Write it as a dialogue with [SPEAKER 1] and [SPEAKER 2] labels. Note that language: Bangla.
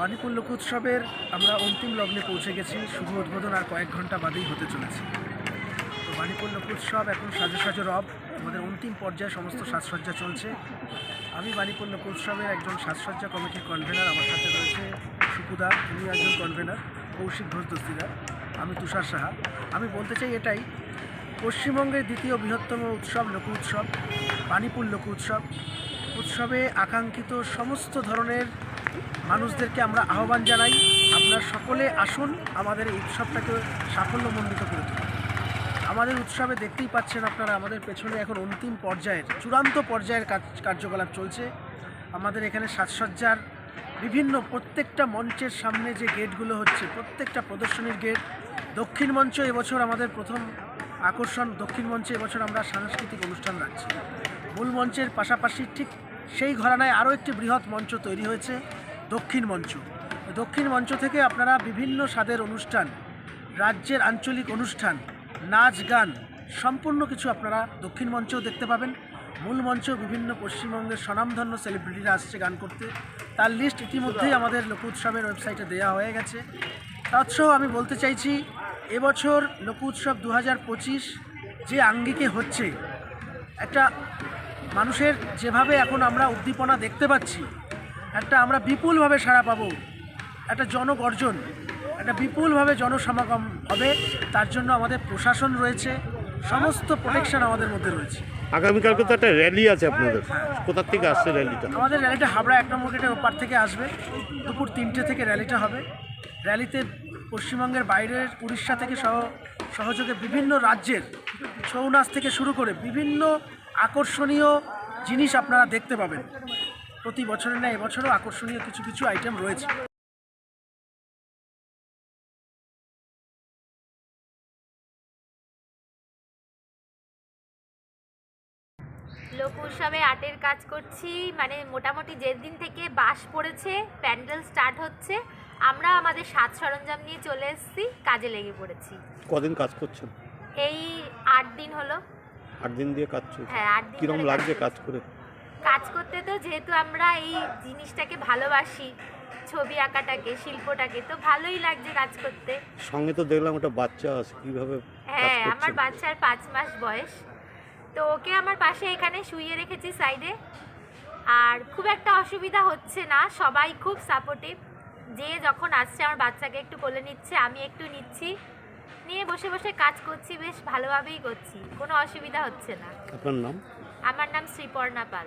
[SPEAKER 1] বাণীপুর লোক উৎসবের আমরা অন্তিম লগ্নে পৌঁছে গেছি। শুভ উদ্বোধন আর কয়েক ঘণ্টা বাদেই হতে চলেছে। তো বাণীপুর লোক উৎসব এখন সাজো সাজো রব। আমাদের অন্তিম পর্যায়ে সমস্ত সাজসজ্জা চলছে। আমি বাণীপুর লোক উৎসবের একজন সাজসজ্জা কমিটির কনভেনার আমার সাথে রয়েছে সুকুদা তিনি একজন কনভেনার কৌশিক ঘোষ দস্তিদার, আমি তুষার সাহা। আমি বলতে চাই এটাই, পশ্চিমবঙ্গের দ্বিতীয় বৃহত্তম উৎসব লোক উৎসব বাণীপুর লোক উৎসব উৎসবে আকাঙ্ক্ষিত সমস্ত ধরনের মানুষদেরকে আমরা আহ্বান জানাই। আপনারা সকলে আসুন আমাদের এই উৎসবটাকে সাফল্যমণ্ডিত করে তুলুন। আমাদের উৎসবে দেখতেই পাচ্ছেন আপনারা, আমাদের পেছনে এখন অন্তিম পর্যায়ের, চূড়ান্ত পর্যায়ের কার্যকলাপ চলছে। আমাদের এখানে সাজসজ্জার বিভিন্ন প্রত্যেকটা মঞ্চের সামনে যে গেটগুলো হচ্ছে, প্রত্যেকটা প্রদর্শনীর গেট। দক্ষিণ মঞ্চ এবছর আমাদের প্রথম আকর্ষণ, দক্ষিণ মঞ্চে এবছর আমরা সাংস্কৃতিক অনুষ্ঠান রাখছি। মূল মঞ্চের পাশাপাশি ঠিক সেই ঘরানায় আরও একটি বৃহৎ মঞ্চ তৈরি হয়েছে, দক্ষিণ মঞ্চ। দক্ষিণ মঞ্চ থেকে আপনারা বিভিন্ন স্বাদের অনুষ্ঠান, রাজ্যের আঞ্চলিক অনুষ্ঠান, নাচ, গান, সম্পূর্ণ কিছু আপনারা দক্ষিণ মঞ্চেও দেখতে পাবেন। মূল মঞ্চ বিভিন্ন পশ্চিমবঙ্গের স্বনামধন্য সেলিব্রিটিরা আসছে গান করতে। তার লিস্ট ইতিমধ্যেই আমাদের লোক উৎসবের ওয়েবসাইটে দেওয়া হয়ে গেছে। তাৎসহ আমি বলতে চাইছি, এবছর লোক উৎসব দু হাজার পঁচিশ যে আঙ্গিকে হচ্ছে, একটা মানুষের যেভাবে এখন আমরা উদ্দীপনা দেখতে পাচ্ছি একটা আমরা বিপুলভাবে সাড়া পাবো একটা জনগর্জন একটা বিপুলভাবে জনসমাগম হবে তার জন্য আমাদের প্রশাসন রয়েছে সমস্ত প্রোটেকশন আমাদের মধ্যে রয়েছে।
[SPEAKER 2] আগামীকালকে তো একটা র্যালি আছে আপনাদের। কোথার থেকে আসছে র্যালিটা
[SPEAKER 1] আমাদের র্যালিটা হাবড়া এক নম্বর গেটের ওপার থেকে আসবে। দুপুর তিনটে থেকে র্যালিটা হবে। র্যালিতে পশ্চিমবঙ্গের বাইরের উড়িষ্যা থেকে সহ সহযোগে বিভিন্ন রাজ্যের ছৌ নাচ থেকে শুরু করে বিভিন্ন আকর্ষণীয় জিনিস আপনারা দেখতে পাবেন। প্রতি বছরের না এবছরও আকর্ষণীয় কিছু কিছু আইটেম রয়েছে।
[SPEAKER 3] লোক উৎসবে আর্টের কাজ করছি মানে মোটামুটি যে দিন থেকে বাস পড়েছে প্যান্ডেল স্টার্ট হচ্ছে আমরা আমাদের সাজ সরঞ্জাম নিয়ে চলে এসেছি কাজে লেগে পড়েছি।
[SPEAKER 2] কদিন কাজ করছেন?
[SPEAKER 3] এই আট দিন হলো।
[SPEAKER 2] আট দিন দিয়ে কাজ চলছে।
[SPEAKER 3] হ্যাঁ আট দিন
[SPEAKER 2] কিরম
[SPEAKER 3] ধরে
[SPEAKER 2] লাগছে
[SPEAKER 3] কাজ
[SPEAKER 2] করে?
[SPEAKER 3] কাজ করতে তো যেহেতু আমরা এই জিনিসটাকে ভালোবাসি ছবি আঁকাটাকে শিল্পটাকে তো ভালোই লাগছে কাজ করতে।
[SPEAKER 2] সঙ্গে তো দেখলাম একটা বাচ্চা আছে কীভাবে কাজ
[SPEAKER 3] হ্যাঁ আমার বাচ্চার পাঁচ মাস বয়স। তো ওকে আমার পাশে এখানে শুইয়ে রেখেছি সাইডে। আর খুব একটা অসুবিধা হচ্ছে না সবাই খুব সাপোর্টিভ যে যখন আসছে আমার বাচ্চাকে একটু কোলে নিচ্ছে আমি একটু নিচ্ছি। নিয়ে বসে বসে কাজ করছি বেশ ভালোভাবেই করছি। কোনো অসুবিধা হচ্ছে না।
[SPEAKER 2] আপনার নাম?
[SPEAKER 3] আমার নাম শ্রীপর্ণা পাল।